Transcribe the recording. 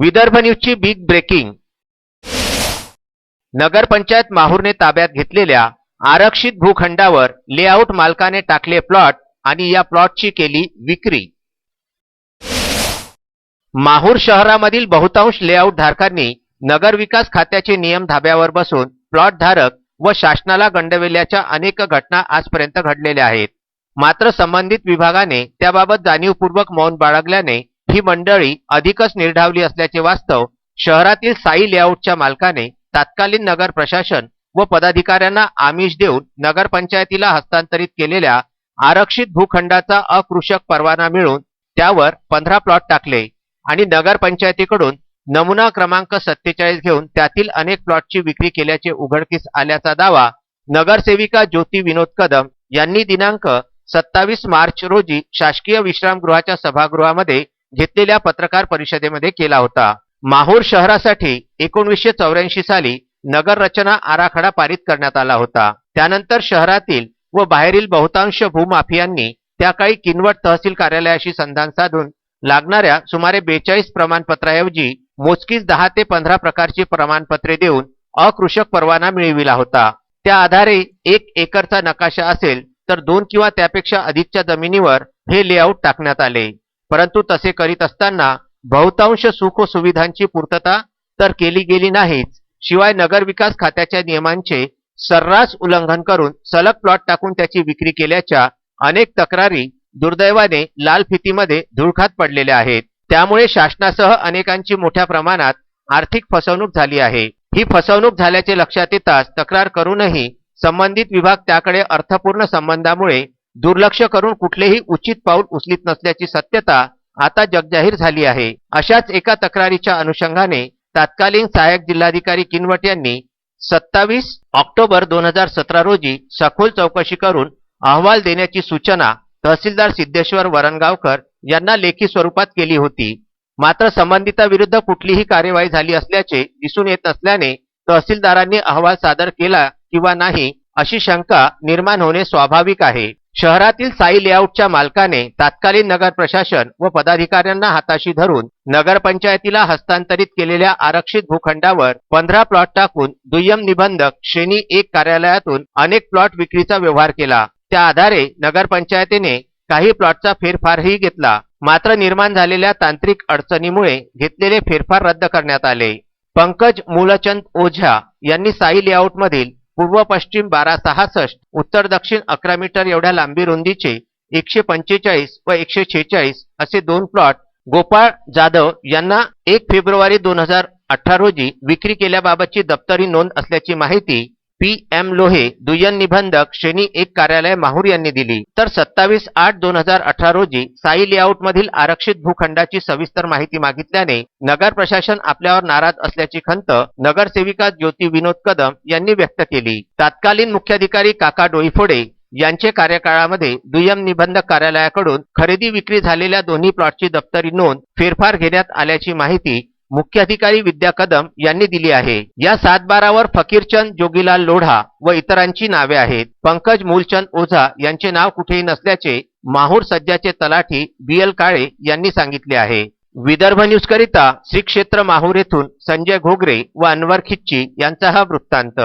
विदर्भ न्यूजची big breaking. नगरपंचायत माहूरने ताब्यात घेतलेल्या आरक्षित भूखंडावर लेआउट मालकाने टाकले प्लॉट आणि या प्लॉटची केली विक्री. माहूर शहरामधील बहुतांश लेआउट धारकांनी नगर विकास खात्याचे नियम धाब्यावर बसून प्लॉट धारक व शासनाला गंडविल्याच्या अनेक घटना आजपर्यंत घडलेल्या आहेत. मात्र संबंधित विभागाने त्याबाबत जाणीवपूर्वक मौन बाळगल्याने ही मंडळी अधिकच निर्ढावली असल्याचे वास्तव शहरातील साई लेआउटच्या मालकाने तात्कालीन नगर प्रशासन व पदाधिकाऱ्यांना आमिष देऊन नगरपंचायतीला हस्तांतरित केलेल्या आरक्षित भूखंडाचा अकृषक परवाना मिळून त्यावर पंधरा प्लॉट टाकले आणि नगरपंचायतीकडून नमुना क्रमांक सत्तेचाळीस घेऊन त्यातील अनेक प्लॉटची विक्री केल्याचे उघडकीस आल्याचा दावा नगरसेविका ज्योती विनोद कदम यांनी दिनांक सत्तावीस मार्च रोजी शासकीय विश्रामगृहाच्या सभागृहामध्ये घेतलेल्या पत्रकार परिषदेमध्ये केला होता. माहूर शहरासाठी एकोणीसशे चौऱ्याऐंशी साली नगर रचना आराखडा पारित करण्यात आला होता. त्यानंतर शहरातील व बाहेरील बहुतांश भूमाफियांनी त्या काळी किनवट तहसील कार्यालयाशी संधान साधून लागणाऱ्या सुमारे बेचाळीस प्रमाणपत्राऐवजी मोजकीच दहा ते पंधरा प्रकारची प्रमाणपत्रे देऊन अकृषक परवाना मिळविला होता. त्या आधारे एक एकरचा नकाशा असेल तर दोन किंवा त्यापेक्षा अधिकच्या जमिनीवर हे लेआउट टाकण्यात आले. परंतु तसे करीत असताना बहुतांश सुखसुविधांची पूर्तता तर केली गेली नाहीच. शिवाय नगर विकास खात्याच्या नियमांचे सर्रास उल्लंघन करून सलग प्लॉट टाकून त्याची विक्री केल्याच्या अनेक तक्रारी दुर्दैवाने लाल फितीमध्ये धुळखात पडलेल्या आहेत. त्यामुळे शासनासह अनेकांची मोठ्या प्रमाणात आर्थिक फसवणूक झाली आहे. ही फसवणूक झाल्याचे लक्षात येताच तक्रार करूनही संबंधित विभाग त्याकडे अर्थपूर्ण संबंधामुळे दुर्लक्ष करून कुठलेही उचित पाऊल उचलीत नसल्याची सत्यता आता जगजाहीर झाली आहे. अशाच एका तक्रारीच्या अनुषंगाने तत्कालीन सहाय्यक जिल्हाधिकारी किनवट यांनी सत्तावीस ऑक्टोबर दोन हजार सतरा रोजी सखोल चौकशी करून अहवाल देण्याची सूचना तहसीलदार सिद्धेश्वर वरणगावकर यांना लेखी स्वरूपात केली होती. मात्र संबंधिताविरुद्ध कुठलीही कार्यवाही झाली असल्याचे दिसून येत नसल्याने तहसीलदारांनी अहवाल सादर केला किंवा नाही अशी शंका निर्माण होणे स्वाभाविक आहे. शहरातील साई लेआउटच्या मालकाने तात्कालीन नगर प्रशासन व पदाधिकाऱ्यांना हाताशी धरून नगरपंचायतीला हस्तांतरित केलेल्या आरक्षित भूखंडावर पंधरा प्लॉट टाकून दुय्यम निबंधक श्रेणी एक कार्यालयातून अनेक प्लॉट विक्रीचा व्यवहार केला. त्या आधारे नगरपंचायतीने काही प्लॉटचा फेरफारही घेतला. मात्र निर्माण झालेल्या तांत्रिक अडचणीमुळे घेतलेले फेरफार रद्द करण्यात आले. पंकज मूलचंद ओझा यांनी साई लेआउटमधील पूर्व पश्चिम बारा सहासष्ट उत्तर दक्षिण अकरा मीटर एवढ्या लांबी रुंदीचे एकशे पंचेचाळीस व एकशे छेचाळीस असे दोन प्लॉट गोपाळ जाधव यांना एक फेब्रुवारी दोन हजार अठरा रोजी विक्री केल्याबाबतची दप्तरी नोंद असल्याची माहिती पी एम लोहे दुय्यम निबंधक श्रेणी एक कार्यालय माहूर यांनी दिली. तर सत्तावीस आठ दोन हजार अठरा रोजी साई लेआउट मधील आरक्षित भूखंडाची सविस्तर माहिती मागितल्याने नगर प्रशासन आपल्यावर नाराज असल्याची खंत नगरसेविका ज्योती विनोद कदम यांनी व्यक्त केली. तत्कालीन मुख्याधिकारी काका डोईफोडे यांचे कार्यकाळामध्ये दुय्यम निबंधक कार्यालयाकडून खरेदी विक्री झालेल्या दोन्ही प्लॉटची दप्तरी नोंद फेरफार घेण्यात आल्याची माहिती मुख्याधिकारी विद्या कदम यांनी दिली आहे. या सातबारावर फकीरचंद जोगीलाल लोढा व इतरांची नावे आहेत. पंकज मूलचंद ओझा यांचे नाव कुठेही नसल्याचे माहूर सज्जाचे तलाठी बी एल काळे यांनी सांगितले आहे. विदर्भ न्यूज करिता श्री क्षेत्र माहूर येथून संजय घोगरे व अनवर खिच्ची यांचा हा वृत्तांत.